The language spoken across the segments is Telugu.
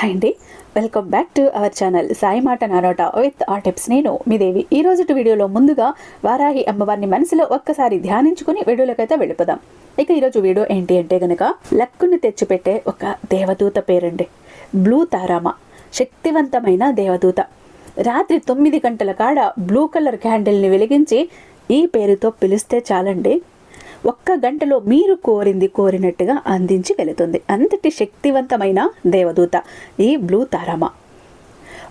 హాయ్ అండి. Welcome back to our channel Sai మాట నారోట విత్ ఆ టిప్స్ నేను మీ దేవి. ఈ రోజుటి వీడియోలో ముందుగా వారాహి అమ్మవారిని మనసులో ఒక్కసారి ధ్యానించుకుని వీడియోలకైతే వెళ్ళిపోదాం. ఇక ఈరోజు వీడియో ఏంటి అంటే గనక లక్కుని తెచ్చిపెట్టే ఒక దేవదూత పేరండి. బ్లూ తారామ శక్తివంతమైన దేవదూత. రాత్రి తొమ్మిది గంటల కాడ బ్లూ కలర్ క్యాండిల్ని వెలిగించి ఈ పేరుతో పిలిస్తే చాలండి. ఒక్క గంటలో మీరు కోరింది కోరినట్టుగా అందించి వెళుతుంది అంతటి శక్తివంతమైన దేవదూత ఈ బ్లూ తారమ.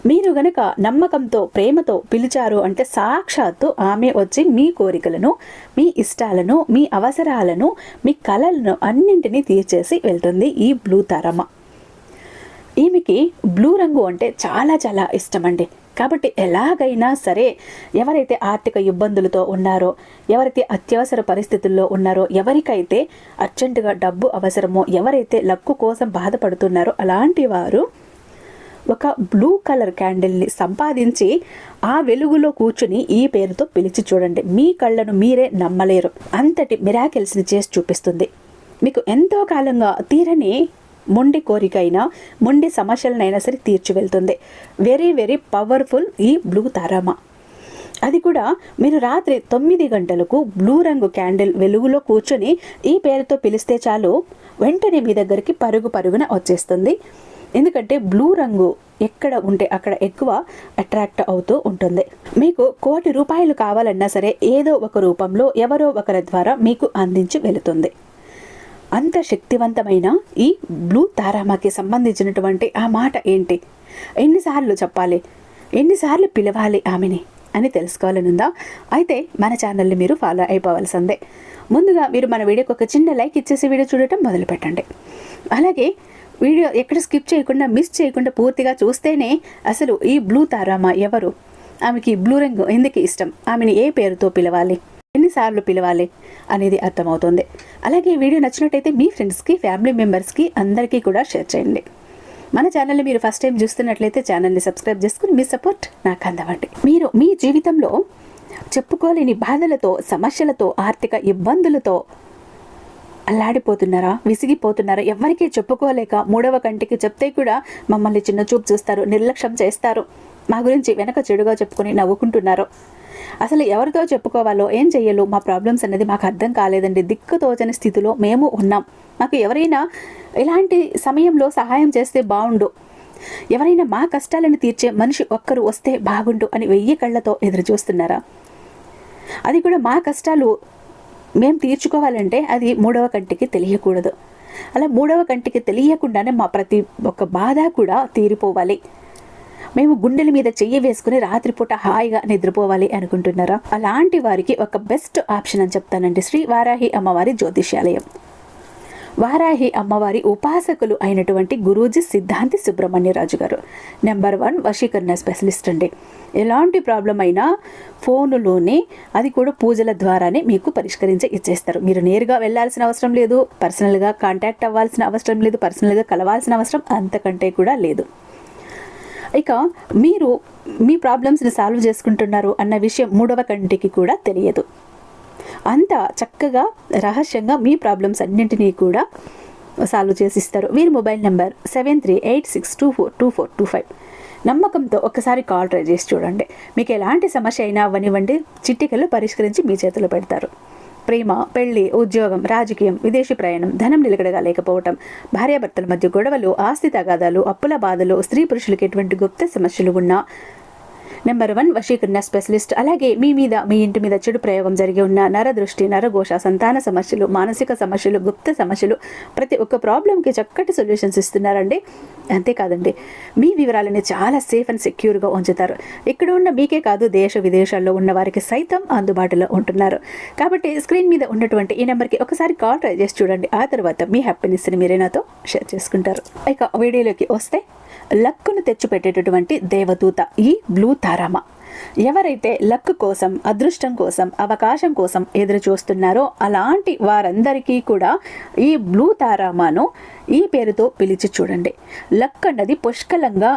మీరు గనక నమ్మకంతో ప్రేమతో పిలిచారు అంటే సాక్షాత్తు ఆమె వచ్చి మీ కోరికలను మీ ఇష్టాలను మీ అవసరాలను మీ కలలను అన్నింటినీ తీర్చేసి వెళ్తుంది ఈ బ్లూ తారమ్మ ఈమెకి బ్లూ రంగు అంటే చాలా చాలా ఇష్టమండి. కాబట్టి ఎలాగైనా సరే ఎవరైతే ఆర్థిక ఇబ్బందులతో ఉన్నారో ఎవరైతే అత్యవసర పరిస్థితుల్లో ఉన్నారో ఎవరికైతే అర్జెంటుగా డబ్బు అవసరమో ఎవరైతే లక్కు కోసం బాధపడుతున్నారో అలాంటి వారు ఒక బ్లూ కలర్ క్యాండిల్ని సంపాదించి ఆ వెలుగులో కూర్చుని ఈ పేరుతో పిలిచి చూడండి. మీ కళ్ళను మీరే నమ్మలేరు. అంతటి మిరాకిల్స్ని చేసి చూపిస్తుంది. మీకు ఎంతో కాలంగా తీరని మొండి కోరికైనా మొండి సమస్యలనైనా సరే తీర్చి వెళ్తుంది. వెరీ వెరీ పవర్ఫుల్ ఈ బ్లూ తారామ. అది కూడా మీరు రాత్రి తొమ్మిది గంటలకు బ్లూ రంగు క్యాండిల్ వెలుగులో కూర్చొని ఈ పేరుతో పిలిస్తే చాలు వెంటనే మీ దగ్గరికి పరుగు పరుగున వచ్చేస్తుంది. ఎందుకంటే బ్లూ రంగు ఎక్కడ ఉంటే అక్కడ ఎక్కువ అట్రాక్ట్ అవుతూ ఉంటుంది. మీకు కోటి రూపాయలు కావాలన్నా సరే ఏదో ఒక రూపంలో ఎవరో ఒకరి ద్వారా మీకు అందించి వెళుతుంది. అంత శక్తివంతమైన ఈ బ్లూ తారామాకి సంబంధించినటువంటి ఆ మాట ఏంటి? ఎన్నిసార్లు చెప్పాలి? ఎన్నిసార్లు పిలవాలి ఆమెని అని తెలుసుకోవాలనుందా? అయితే మన ఛానల్ని మీరు ఫాలో అయిపోవాల్సిందే. ముందుగా మీరు మన వీడియోకి ఒక చిన్న లైక్ ఇచ్చేసి వీడియో చూడటం మొదలు పెట్టండి అలాగే వీడియో ఎక్కడ స్కిప్ చేయకుండా మిస్ చేయకుండా పూర్తిగా చూస్తేనే అసలు ఈ బ్లూ తారామా ఎవరు? ఆమెకి బ్లూ రంగు ఎందుకు ఇష్టం? ఆమెని ఏ పేరుతో పిలవాలి? ఎన్నిసార్లు పిలవాలి అనేది అర్థమవుతుంది. అలాగే ఈ వీడియో నచ్చినట్టయితే మీ ఫ్రెండ్స్కి ఫ్యామిలీ మెంబర్స్కి అందరికీ కూడా షేర్ చేయండి. మన ఛానల్ని మీరు ఫస్ట్ టైం చూస్తున్నట్లయితే ఛానల్ని సబ్స్క్రైబ్ చేసుకుని మీ సపోర్ట్ నాకు అందవండి. మీరు మీ జీవితంలో చెప్పుకోలేని బాధలతో సమస్యలతో ఆర్థిక ఇబ్బందులతో అల్లాడిపోతున్నారా విసిగిపోతున్నారా ఎవరికీ చెప్పుకోలేక మూడవ కంటికి చెప్తే కూడా మమ్మల్ని చిన్న చూపు చూస్తారు నిర్లక్ష్యం చేస్తారు. మా గురించి వెనక చెడుగా చెప్పుకొని నవ్వుకుంటున్నారు. అసలు ఎవరితో చెప్పుకోవాలో ఏం చెయ్యాలో మా ప్రాబ్లమ్స్ అనేది మాకు అర్థం కాలేదండి. దిక్కు తోచని స్థితిలో మేము ఉన్నాం. మాకు ఎవరైనా ఇలాంటి సమయంలో సహాయం చేస్తే బాగుండు. ఎవరైనా మా కష్టాలను తీర్చే మనిషి ఒక్కరు వస్తే బాగుండు అని వెయ్యి కళ్ళతో ఎదురు చూస్తున్నారా అది కూడా మా కష్టాలు మేము తీర్చుకోవాలంటే అది మూడవ కంటికి తెలియకూడదు. అలా మూడవ కంటికి తెలియకుండానే మా ప్రతి ఒక్క బాధ కూడా తీరిపోవాలి. మేము గుండెల మీద చెయ్యి వేసుకుని రాత్రిపూట హాయిగా నిద్రపోవాలి అనుకుంటున్నారా? అలాంటి వారికి ఒక బెస్ట్ ఆప్షన్ అని చెప్తానండి శ్రీ వారాహి అమ్మవారి జ్యోతిష్యాలయం. వారాహి అమ్మవారి ఉపాసకులు అయినటువంటి గురూజీ సిద్ధాంతి సుబ్రహ్మణ్యరాజు గారు. నెంబర్ వన్ వశీకరణ స్పెషలిస్ట్ అండి. ఎలాంటి ప్రాబ్లం అయినా ఫోనులోనే అది కూడా పూజల ద్వారానే మీకు పరిష్కరించి ఇచ్చేస్తారు. మీరు నేరుగా వెళ్ళాల్సిన అవసరం లేదు పర్సనల్గా కాంటాక్ట్ అవ్వాల్సిన అవసరం లేదు పర్సనల్గా కలవాల్సిన అవసరం అంతకంటే కూడా లేదు. ఇక మీరు మీ ప్రాబ్లమ్స్ని సాల్వ్ చేసుకుంటున్నారు అన్న విషయం మూడవ కంటికి కూడా తెలియదు. అంత చక్కగా రహస్యంగా మీ ప్రాబ్లమ్స్ అన్నింటినీ కూడా సాల్వ్ చేసిస్తారు. వీరి mobile number seven three eight six two four two four two five నమ్మకంతో ఒకసారి కాల్ ట్రై చేసి చూడండి. మీకు ఎలాంటి సమస్య అయినా అవ్వనివ్వండి. చిట్టికలు పరిష్కరించి మీ చేతిలో పెడతారు. ప్రేమ పెళ్ళి ఉద్యోగం రాజకీయం విదేశీ ప్రయాణం ధనం నిలకడగా లేకపోవటం భార్యాభర్తల మధ్య గొడవలు ఆస్తి తగాదాలు అప్పుల బాధలు స్త్రీ పురుషులకు ఎటువంటి గుప్త సమస్యలు ఉన్నా నెంబర్ వన్ వశీకరణ స్పెషలిస్ట్ అలాగే మీ మీద మీ ఇంటి మీద చెడు ప్రయోగం జరిగి ఉన్న నరదృష్టి నరఘోష సంతాన సమస్యలు మానసిక సమస్యలు గుప్త సమస్యలు ప్రతి ఒక్క ప్రాబ్లంకి చక్కటి సొల్యూషన్స్ ఇస్తున్నారండి. అంతేకాదండి మీ వివరాలని చాలా సేఫ్ అండ్ సెక్యూర్గా ఉంచుతారు. ఇక్కడ ఉన్న మీకే కాదు దేశ విదేశాల్లో ఉన్న వారికి సైతం అందుబాటులో ఉంటున్నారు. కాబట్టి స్క్రీన్ మీద ఉన్నటువంటి ఈ నెంబర్కి ఒకసారి కాల్ ట్రై చేసి చూడండి. ఆ తర్వాత మీ హ్యాపీనెస్ని మీరే నాతో షేర్ చేసుకుంటారు. ఇక వీడియోలోకి వస్తే లక్కును తెచ్చిపెట్టేటటువంటి దేవదూత ఈ బ్లూ తారామ ఎవరైతే లక్ కోసం అదృష్టం కోసం అవకాశం కోసం ఎదురు చూస్తున్నారో అలాంటి వారందరికీ కూడా ఈ బ్లూ తారామాను ఈ పేరుతో పిలిచి చూడండి. లక్ అన్నది పుష్కలంగా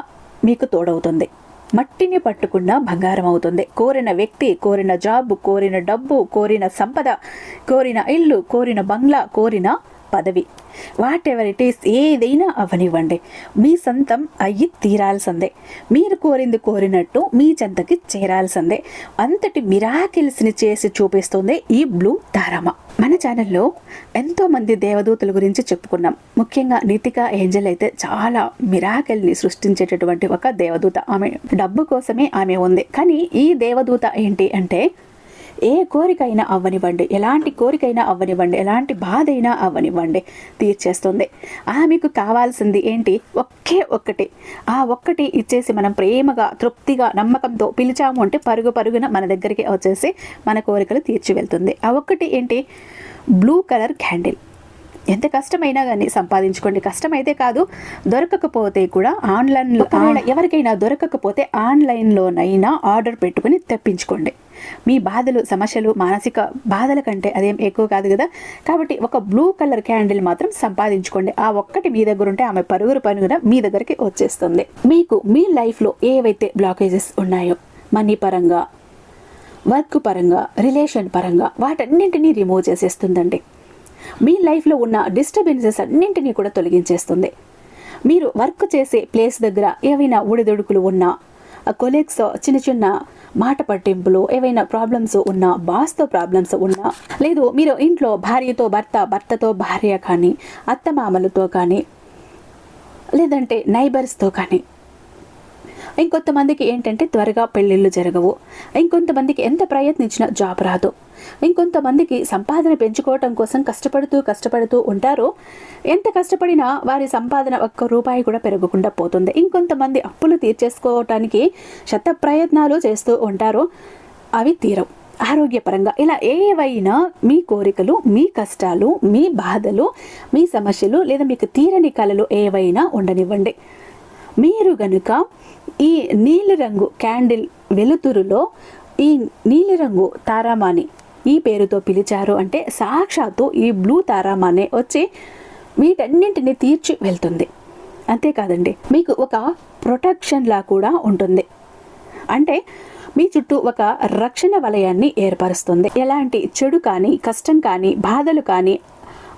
మీకు తోడవుతుంది. మట్టిని పట్టుకున్న బంగారం అవుతుంది. కోరిన వ్యక్తి కోరిన జాబ్ కోరిన డబ్బు కోరిన సంపద కోరిన ఇల్లు కోరిన బంగ్లా కోరిన పదవి. వాట్ ఎవర్ ఇట్ ఈస్ ఏదైనా అవనివ్వండి. మీ సొంతం అయ్యి తీరాల్సిందే. మీరు కోరింది కోరినట్టు మీ చెంతకి చేరాల్సిందే. అంతటి మిరాకిల్స్ని చేసి చూపిస్తుంది ఈ బ్లూ తారామ మన ఛానల్లో ఎంతోమంది దేవదూతల గురించి చెప్పుకున్నాం. ముఖ్యంగా నితికా ఏంజల్ అయితే చాలా మిరాకిల్ని సృష్టించేటటువంటి ఒక దేవదూత. ఆమె డబ్బు కోసమే ఆమె ఉంది. కానీ ఈ దేవదూత ఏంటి అంటే ఏ కోరికైనా అవ్వనివ్వండి. ఎలాంటి కోరికైనా అవ్వనివ్వండి. ఎలాంటి బాధ అయినా అవ్వనివ్వండి. తీర్చేస్తుంది. ఆమెకు కావాల్సింది ఏంటి? ఒకే ఒక్కటి. ఆ ఒక్కటి ఇచ్చేసి మనం ప్రేమగా తృప్తిగా నమ్మకంతో పిలిచాము అంటే పరుగు పరుగున మన దగ్గరికి వచ్చేసి మన కోరికలు తీర్చి వెళ్తుంది. ఆ ఒక్కటి ఏంటి? Blue colour candle. ఎంత కష్టమైనా కానీ సంపాదించుకోండి. కష్టమైతే కాదు దొరకకపోతే కూడా ఆన్లైన్లో ఎవరికైనా దొరకకపోతే ఆన్లైన్లోనైనా ఆర్డర్ పెట్టుకుని తెప్పించుకోండి. మీ బాధలు సమస్యలు మానసిక బాధల కంటే అదేం ఎక్కువ కాదు కదా? కాబట్టి ఒక బ్లూ కలర్ క్యాండిల్ మాత్రం సంపాదించుకోండి. ఆ ఒక్కటి మీ దగ్గర ఉంటే ఆమె పరుగురు పరుగున మీ దగ్గరికి వచ్చేస్తుంది. మీకు మీ లైఫ్లో ఏవైతే బ్లాకేజెస్ ఉన్నాయో మనీ పరంగా వర్క్ పరంగా రిలేషన్ పరంగా వాటన్నింటినీ రిమూవ్ చేసేస్తుందండి. మీ లైఫ్లో ఉన్న డిస్టర్బెన్సెస్ అన్నింటినీ కూడా తొలగించేస్తుంది. మీరు వర్క్ చేసే ప్లేస్ దగ్గర ఏవైనా ఊడిదొడుకులు ఉన్నా కొలీగ్స్ చిన్న చిన్న మాట పట్టింపులు ఏవైనా ప్రాబ్లమ్స్ ఉన్నా బాస్తో ప్రాబ్లమ్స్ ఉన్నా లేదు మీరు ఇంట్లో భార్యతో భర్త భర్తతో భార్య కానీ అత్తమామలతో కానీ లేదంటే నైబర్స్తో కానీ. ఇంకొంతమందికి ఏంటంటే త్వరగా పెళ్ళిళ్ళు జరగవు. ఇంకొంతమందికి ఎంత ప్రయత్నించినా జాబ్ రాదు. ఇంకొంతమందికి సంపాదన పెంచుకోవటం కోసం కష్టపడుతూ కష్టపడుతూ ఉంటారో. ఎంత కష్టపడినా వారి సంపాదన ఒక్క రూపాయి కూడా పెరగకుండా పోతుంది. ఇంకొంతమంది అప్పులు తీర్చేసుకోవటానికి శత ప్రయత్నాలు చేస్తూ ఉంటారో. అవి తీరవు ఆరోగ్యపరంగా ఇలా ఏవైనా మీ కోరికలు మీ కష్టాలు మీ బాధలు మీ సమస్యలు లేదా మీకు తీరని కళలు ఏవైనా ఉండనివ్వండి. మీరు గనుక ఈ నీలిరంగు క్యాండిల్ వెలుతురులో ఈ నీలిరంగు తారామాని ఈ పేరుతో పిలిచారు అంటే సాక్షాత్తు ఈ బ్లూ తారామానే వచ్చి వీటన్నింటినీ తీర్చి వెళ్తుంది. అంతేకాదండి మీకు ఒక ప్రొటెక్షన్లా కూడా ఉంటుంది. అంటే మీ చుట్టూ ఒక రక్షణ వలయాన్ని ఏర్పరుస్తుంది. ఎలాంటి చెడు కానీ కష్టం కానీ బాధలు కానీ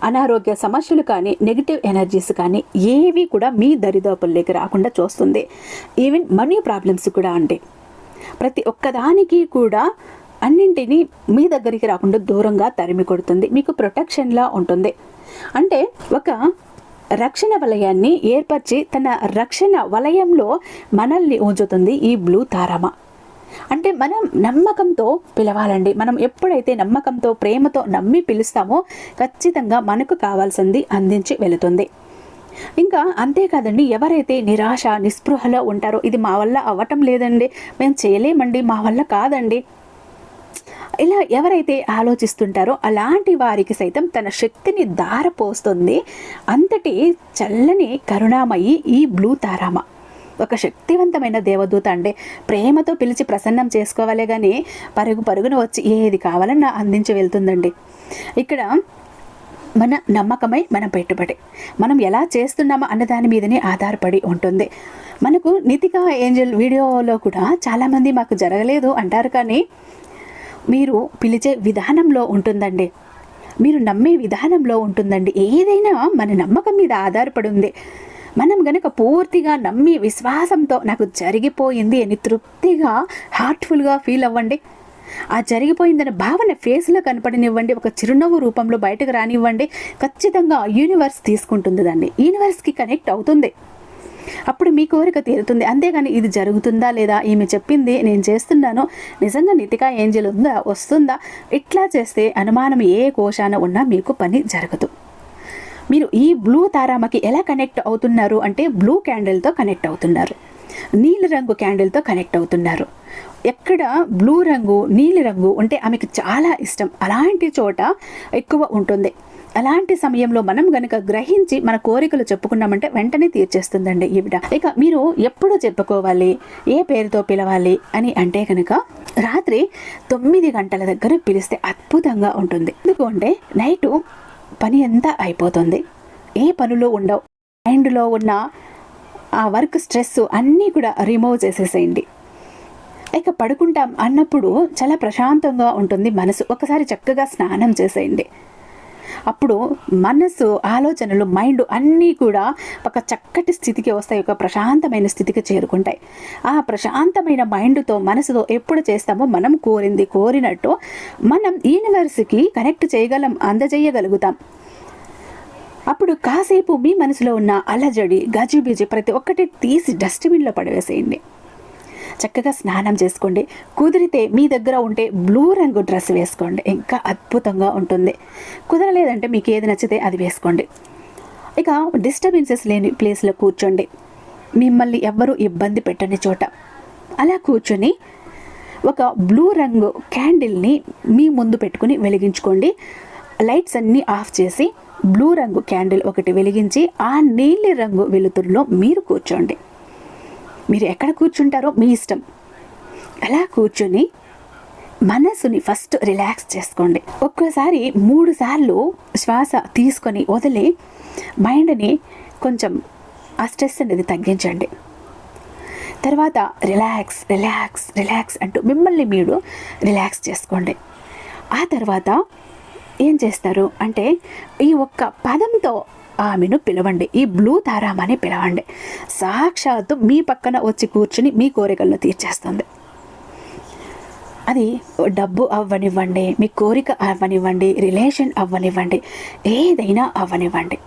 అనారోగ్య సమస్యలు కానీ నెగిటివ్ ఎనర్జీస్ కానీ ఏవి కూడా మీ దరిదాపుల్లోకి రాకుండా చూస్తుంది. ఈవెన్ మనీ ప్రాబ్లమ్స్ కూడా అండి. ప్రతి ఒక్కదానికి కూడా అన్నింటినీ మీ దగ్గరికి రాకుండా దూరంగా తరిమి కొడుతుంది. మీకు ప్రొటెక్షన్లా ఉంటుంది. అంటే ఒక రక్షణ వలయాన్ని ఏర్పరిచి తన రక్షణ వలయంలో మనల్ని ఉంచుతుంది ఈ బ్లూ తారమ. అంటే మనం నమ్మకంతో పిలవాలండి. మనం ఎప్పుడైతే నమ్మకంతో ప్రేమతో నమ్మి పిలుస్తామో ఖచ్చితంగా మనకు కావాల్సింది అందించి వెళుతుంది. ఇంకా అంతేకాదండి ఎవరైతే నిరాశ నిస్పృహలో ఉంటారో ఇది మా వల్ల అవ్వటం లేదండి. మేము చేయలేమండి మా వల్ల కాదండి. ఇలా ఎవరైతే ఆలోచిస్తుంటారో అలాంటి వారికి సైతం తన శక్తిని దారపోస్తుంది అంతటి చల్లని కరుణామయి ఈ బ్లూ తారామ. ఒక శక్తివంతమైన దేవదూత అంటే ప్రేమతో పిలిచి ప్రసన్నం చేసుకోవాలే కానీ పరుగు పరుగున వచ్చి ఏది కావాలన్నా అందించి వెళ్తుందండి. ఇక్కడ మన నమ్మకమై మన పెట్టుబడి. మనం ఎలా చేస్తున్నామో అన్న దాని మీదనే ఆధారపడి ఉంటుంది. మనకు నితిక ఏంజల్ వీడియోలో కూడా చాలామంది మాకు జరగలేదు అంటారు కానీ మీరు పిలిచే విధానంలో ఉంటుందండి. మీరు నమ్మే విధానంలో ఉంటుందండి. ఏదైనా మన నమ్మకం మీద ఆధారపడి ఉంది మనం గనక పూర్తిగా నమ్మి విశ్వాసంతో నాకు జరిగిపోయింది అని తృప్తిగా హార్ట్ఫుల్గా ఫీల్ అవ్వండి. ఆ జరిగిపోయిందన్న భావన ఫేస్లో కనపడనివ్వండి. ఒక చిరునవ్వు రూపంలో బయటకు రానివ్వండి. ఖచ్చితంగా యూనివర్స్ తీసుకుంటుంది దాన్ని యూనివర్స్కి కనెక్ట్ అవుతుంది. అప్పుడు మీ కోరిక తీరుతుంది. అంతేగాని ఇది జరుగుతుందా లేదా? ఈమె చెప్పింది నేను చేస్తున్నాను. నిజంగా నితికా ఏంజెల్ ఉందా? వస్తుందా? ఇట్లా చేస్తే అనుమానం ఏ కోశాన ఉన్నా మీకు పని జరగదు. మీరు ఈ బ్లూ తారామకి ఎలా కనెక్ట్ అవుతున్నారు అంటే బ్లూ క్యాండిల్తో కనెక్ట్ అవుతున్నారు. నీలి రంగు క్యాండిల్తో కనెక్ట్ అవుతున్నారు. ఎక్కడ బ్లూ రంగు నీలి రంగు అంటే ఆమెకు చాలా ఇష్టం. అలాంటి చోట ఎక్కువ ఉంటుంది. అలాంటి సమయంలో మనం గనక గ్రహించి మన కోరికలు చెప్పుకున్నామంటే వెంటనే తీర్చేస్తుందండి ఈవిడ ఇక మీరు ఎప్పుడు చెప్పుకోవాలి ఏ పేరుతో పిలవాలి అని అంటే కనుక రాత్రి తొమ్మిది గంటల దగ్గర పిలిస్తే అద్భుతంగా ఉంటుంది. ఎందుకంటే నైటు పని అంతా అయిపోతుంది. ఏ పనులు ఉండవు. మైండ్లో ఉన్న ఆ వర్క్ స్ట్రెస్ అన్నీ కూడా రిమూవ్ చేసేసేయండి. ఇక పడుకుంటాం అన్నప్పుడు చాలా ప్రశాంతంగా ఉంటుంది మనసు. ఒకసారి చక్కగా స్నానం చేసేయండి. అప్పుడు మనసు ఆలోచనలు మైండ్ అన్నీ కూడా ఒక చక్కటి స్థితికి వస్తాయి ఒక ప్రశాంతమైన స్థితికి చేరుకుంటాయి. ఆ ప్రశాంతమైన మైండ్తో మనసుతో ఎప్పుడు చేస్తామో మనం కోరింది కోరినట్టు మనం యూనివర్స్కి కనెక్ట్ చేయగలం అందజేయగలుగుతాం. అప్పుడు కాసేపు మీ మనసులో ఉన్న అలజడి గజిబిజి ప్రతి ఒక్కటి తీసి డస్ట్బిన్లో పడవేసేయండి. చక్కగా స్నానం చేసుకోండి. కుదిరితే మీ దగ్గర ఉంటే బ్లూ రంగు డ్రెస్ వేసుకోండి. ఇంకా అద్భుతంగా ఉంటుంది. కుదరలేదంటే మీకు ఏది నచ్చితే అది వేసుకోండి. ఇక డిస్టర్బెన్సెస్ లేని ప్లేస్లో కూర్చోండి. మిమ్మల్ని ఎవ్వరూ ఇబ్బంది పెట్టని చోట. అలా కూర్చొని ఒక బ్లూ రంగు క్యాండిల్ని మీ ముందు పెట్టుకుని వెలిగించుకోండి. లైట్స్ అన్నీ ఆఫ్ చేసి బ్లూ రంగు క్యాండిల్ ఒకటి వెలిగించి ఆ నీలి రంగు వెలుతురులో మీరు కూర్చోండి. మీరు ఎక్కడ కూర్చుంటారో మీ ఇష్టం. అలా కూర్చొని మనసుని ఫస్ట్ రిలాక్స్ చేసుకోండి. ఒక్కోసారి మూడు సార్లు శ్వాస తీసుకొని వదిలి మైండ్ని కొంచెం ఆ స్ట్రెస్ అనేది తగ్గించండి. తర్వాత రిలాక్స్ రిలాక్స్ రిలాక్స్ అంటూ మిమ్మల్ని మీరు రిలాక్స్ చేసుకోండి. ఆ తర్వాత ఏం చేస్తారు అంటే ఈ ఒక్క పదంతో ఆమెను పిలవండి. ఈ బ్లూ తారామని పిలవండి. సాక్షాత్తు మీ పక్కన వచ్చి కూర్చుని మీ కోరికలను తీర్చేస్తుంది. అది డబ్బు అవ్వనివ్వండి మీ కోరిక అవ్వనివ్వండి రిలేషన్ అవ్వనివ్వండి ఏదైనా అవ్వనివ్వండి.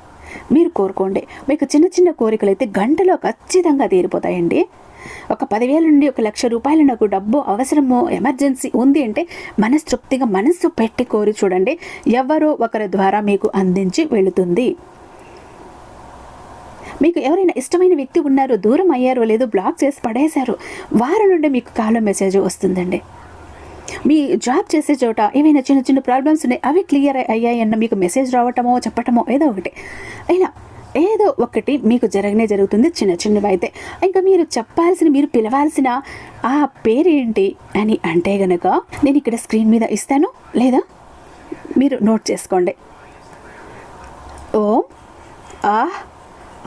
మీరు కోరుకోండి. మీకు చిన్న చిన్న కోరికలు అయితే గంటలో ఖచ్చితంగా తీరిపోతాయండి. ఒక పదివేల నుండి ఒక లక్ష రూపాయలు నాకు డబ్బు అవసరము ఎమర్జెన్సీ ఉంది అంటే మనస్తృప్తిగా మనస్సు పెట్టి కోరి చూడండి. ఎవరో ఒకరి ద్వారా మీకు అందించి వెళుతుంది. మీకు ఎవరైనా ఇష్టమైన వ్యక్తి ఉన్నారో దూరం అయ్యారో లేదో బ్లాక్ చేసి పడేశారు వారి నుండి మీకు కాలో మెసేజ్ వస్తుందండి. మీ జాబ్ చేసే చోట ఏవైనా చిన్న చిన్న ప్రాబ్లమ్స్ ఉన్నాయి అవి క్లియర్ అయ్యాయన్న మీకు మెసేజ్ రావటమో చెప్పటమో ఏదో ఒకటి. అయినా ఏదో ఒకటి మీకు జరగనే జరుగుతుంది చిన్న చిన్నవి అయితే. ఇంకా మీరు చెప్పాల్సిన మీరు పిలవాల్సిన ఆ పేరేంటి అని అంటే గనక నేను ఇక్కడ స్క్రీన్ మీద ఇస్తాను లేదా? మీరు నోట్ చేసుకోండి. ఓం ఆ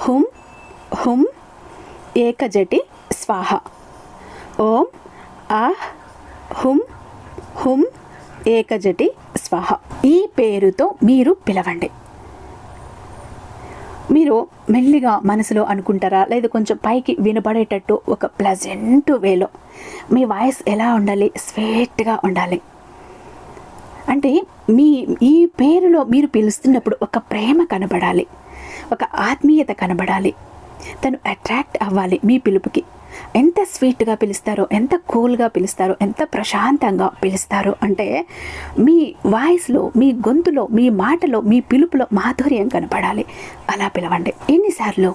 హుం హుం ఏకజటి స్వాహ. ఓం ఆహ్ హుం హుం ఏకజటి స్వాహ. ఈ పేరుతో మీరు పిలవండి. మీరు మెల్లిగా మనసులో అనుకుంటారా? లేదా కొంచెం పైకి వినపడేటట్టు ఒక ప్లజెంట్ వేలో మీ వాయిస్ ఎలా ఉండాలి? స్వీట్గా ఉండాలి. అంటే మీ ఈ పేరులో మీరు పిలుస్తున్నప్పుడు ఒక ప్రేమ కనబడాలి. ఒక ఆత్మీయత కనబడాలి. తను అట్రాక్ట్ అవ్వాలి మీ పిలుపుకి. ఎంత స్వీట్గా పిలుస్తారో ఎంత కూల్గా పిలుస్తారో ఎంత ప్రశాంతంగా పిలుస్తారో అంటే మీ వాయిస్లో మీ గొంతులో మీ మాటలో మీ పిలుపులో మాధుర్యం కనపడాలి. అలా పిలవండి. ఎన్నిసార్లు?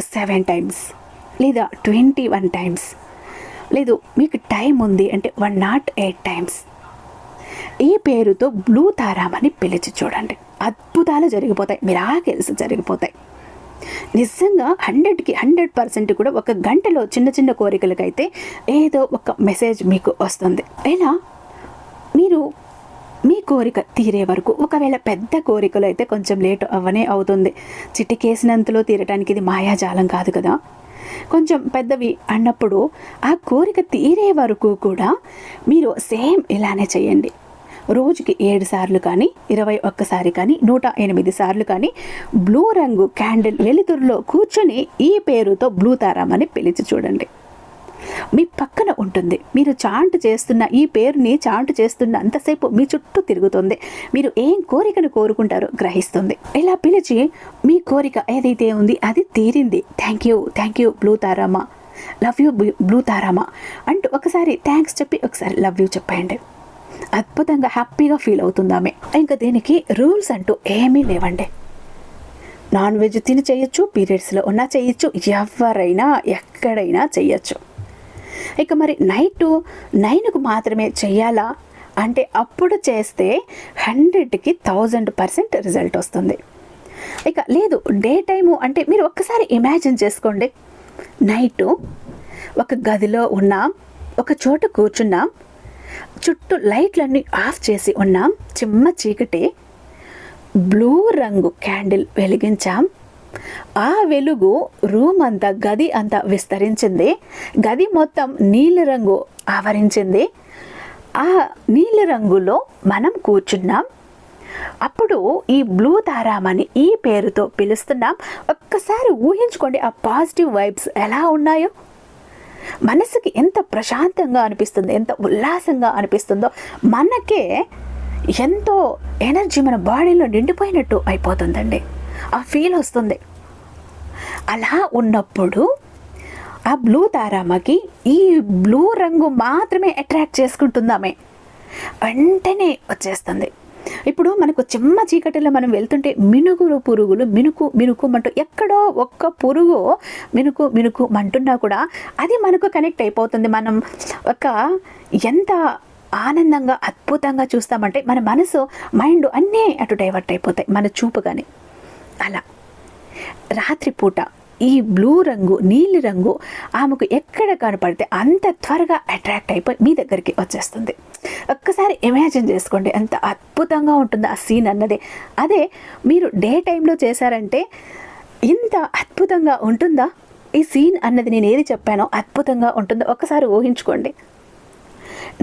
సెవెన్ టైమ్స్ లేదా ట్వంటీ వన్ టైమ్స్ లేదు మీకు టైం ఉంది అంటే వన్ నాట్ ఎయిట్ టైమ్స్. ఈ పేరుతో బ్లూ తారామని పిలిచి చూడండి. అద్భుతాలు జరిగిపోతాయి. మిరాకిల్స్ జరిగిపోతాయి. నిజంగా హండ్రెడ్కి హండ్రెడ్ పర్సెంట్ కూడా ఒక గంటలో చిన్న చిన్న కోరికలకైతే ఏదో ఒక మెసేజ్ మీకు వస్తుంది. అయినా మీరు మీ కోరిక తీరే వరకు ఒకవేళ పెద్ద కోరికలు అయితే కొంచెం లేట్ అవ్వనే అవుతుంది. చిటికేసినంతలో తీరటానికి ఇది మాయాజాలం కాదు కదా? కొంచెం పెద్దవి అన్నప్పుడు ఆ కోరిక తీరే వరకు కూడా మీరు సేమ్ ఇలానే చేయండి. రోజుకి ఏడు సార్లు కానీ ఇరవై ఒక్కసారి కానీ నూట ఎనిమిది సార్లు కానీ బ్లూ రంగు క్యాండిల్ వెలుతురులో కూర్చొని ఈ పేరుతో బ్లూ తారామని పిలిచి చూడండి. మీ పక్కన ఉంటుంది. మీరు చాంట్ చేస్తున్న ఈ పేరుని చాంట్ చేస్తున్న అంతసేపు మీ చుట్టూ తిరుగుతుంది. మీరు ఏం కోరికను కోరుకుంటారో గ్రహిస్తుంది. ఇలా పిలిచి మీ కోరిక ఏదైతే ఉంది అది తీరింది. Thank you thank you blue Tarama love you blue Tarama అంటూ ఒకసారి థ్యాంక్స్ చెప్పి ఒకసారి లవ్ యూ చెప్పండి అద్భుతంగా హ్యాపీగా ఫీల్ అవుతుంది ఆమె ఇంకా దీనికి రూల్స్ అంటూ ఏమీ లేవండి. నాన్ వెజ్ తిని చేయొచ్చు పీరియడ్స్లో ఉన్నా చేయొచ్చు ఎవరైనా ఎక్కడైనా చేయొచ్చు. ఇక మరి నైట్ నైన్కు మాత్రమే చేయాలా? అంటే అప్పుడు చేస్తే హండ్రెడ్కి థౌజండ్ పర్సెంట్ రిజల్ట్ వస్తుంది. ఇక లేదు డే టైము అంటే మీరు ఒక్కసారి ఇమాజిన్ చేసుకోండి. నైటు ఒక గదిలో ఉన్నాం ఒక చోట కూర్చున్నాం చుట్టూ లైట్లన్నీ ఆఫ్ చేసి ఉన్నాం చిమ్మ చీకటి బ్లూ రంగు క్యాండిల్ వెలిగించాం. ఆ వెలుగు రూమ్ అంతా గది అంతా విస్తరించింది. గది మొత్తం నీలి రంగు ఆవరించింది. ఆ నీలి రంగులో మనం కూర్చున్నాం. అప్పుడు ఈ బ్లూ తారామని ఈ పేరుతో పిలుస్తున్నాం. ఒక్కసారి ఊహించుకోండి ఆ పాజిటివ్ వైబ్స్ ఎలా ఉన్నాయో. మనసుకి ఎంత ప్రశాంతంగా అనిపిస్తుందో ఎంత ఉల్లాసంగా అనిపిస్తుందో మనకే ఎంతో ఎనర్జీ మన బాడీలో నిండిపోయినట్టు అయిపోతుందండి. ఆ ఫీల్ వస్తుంది. అలా ఉన్నప్పుడు ఆ బ్లూ తారామకి ఈ బ్లూ రంగు మాత్రమే అట్రాక్ట్ చేసుకుంటుందామే. వెంటనే వచ్చేస్తుంది. ఇప్పుడు మనకు చిమ్మ చీకటిలో మనం వెళ్తుంటే మినుగురు పురుగులు మినుకు మినుకు అంటూ ఎక్కడో ఒక్క పురుగు మినుకు మినుకు మంటున్నా కూడా అది మనకు కనెక్ట్ అయిపోతుంది. మనం ఒక ఎంత ఆనందంగా అద్భుతంగా చూస్తామంటే మన మనసు మైండ్ అన్నీ అటు డైవర్ట్ అయిపోతాయి. మన చూపు కానీ అలా. రాత్రిపూట ఈ బ్లూ రంగు నీలి రంగు ఆమెకు ఎక్కడ కనపడితే అంత త్వరగా అట్రాక్ట్ అయిపోయి మీ దగ్గరికి వచ్చేస్తుంది. ఒక్కసారి ఇమాజిన్ చేసుకోండి ఎంత అద్భుతంగా ఉంటుంది ఆ సీన్ అన్నది. అదే మీరు డే టైంలో చేశారంటే ఇంత అద్భుతంగా ఉంటుందా? ఈ సీన్ అన్నది నేను ఏది చెప్పానో అద్భుతంగా ఉంటుందో ఒకసారి ఊహించుకోండి.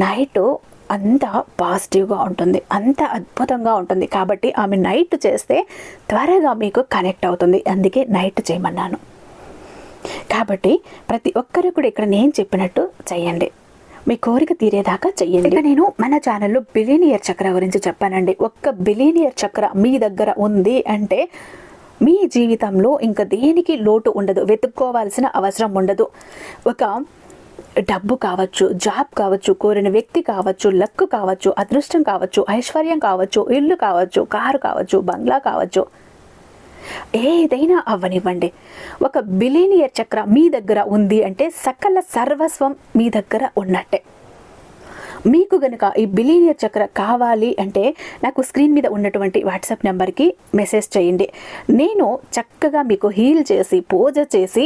నైట్ అంత పాజిటివ్గా ఉంటుంది అంత అద్భుతంగా ఉంటుంది. కాబట్టి ఆమె నైట్ చేస్తే త్వరగా మీకు కనెక్ట్ అవుతుంది. అందుకే నైట్ చేయమన్నాను. కాబట్టి ప్రతి ఒక్కరు కూడా ఇక్కడ నేను చెప్పినట్టు చేయండి. మీ కోరిక తీరేదాకా చెయ్యండి ఇక నేను మన ఛానల్లో బిలీనియర్ చక్ర గురించి చెప్పానండి. ఒక్క బిలీనియర్ చక్ర మీ దగ్గర ఉంది అంటే మీ జీవితంలో ఇంకా దేనికి లోటు ఉండదు. వెతుక్కోవాల్సిన అవసరం ఉండదు. ఒక డబ్బు కావచ్చు జాబ్ కావచ్చు కోరిన వ్యక్తి కావచ్చు లక్ కావచ్చు అదృష్టం కావచ్చు ఐశ్వర్యం కావచ్చు ఇల్లు కావచ్చు కారు కావచ్చు బంగ్లా కావచ్చు ఏదైనా అవ్వనివ్వండి. ఒక బిలీనియర్ చక్ర మీ దగ్గర ఉంది అంటే సకల సర్వస్వం మీ దగ్గర ఉన్నట్టే. మీకు గనుక ఈ బిలీనియర్ చక్ర కావాలి అంటే నాకు స్క్రీన్ మీద ఉన్నటువంటి వాట్సాప్ నెంబర్కి మెసేజ్ చేయండి. నేను చక్కగా మీకు హీల్ చేసి పూజ చేసి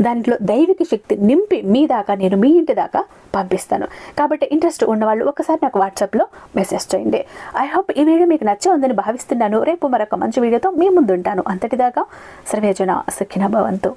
దాంట్లో దైవిక శక్తి నింపి మీ దాకా నేను మీ ఇంటి దాకా పంపిస్తాను. కాబట్టి ఇంట్రెస్ట్ ఉన్నవాళ్ళు ఒకసారి నాకు వాట్సాప్లో మెసేజ్ చేయండి. ఐ హోప్ ఈ వీడియో మీకు నచ్చే ఉందని భావిస్తున్నాను. రేపు మరొక మంచి వీడియోతో మీ ముందుంటాను. అంతటి అంతటిదాకా సర్వేజన సుఖిన భవంతు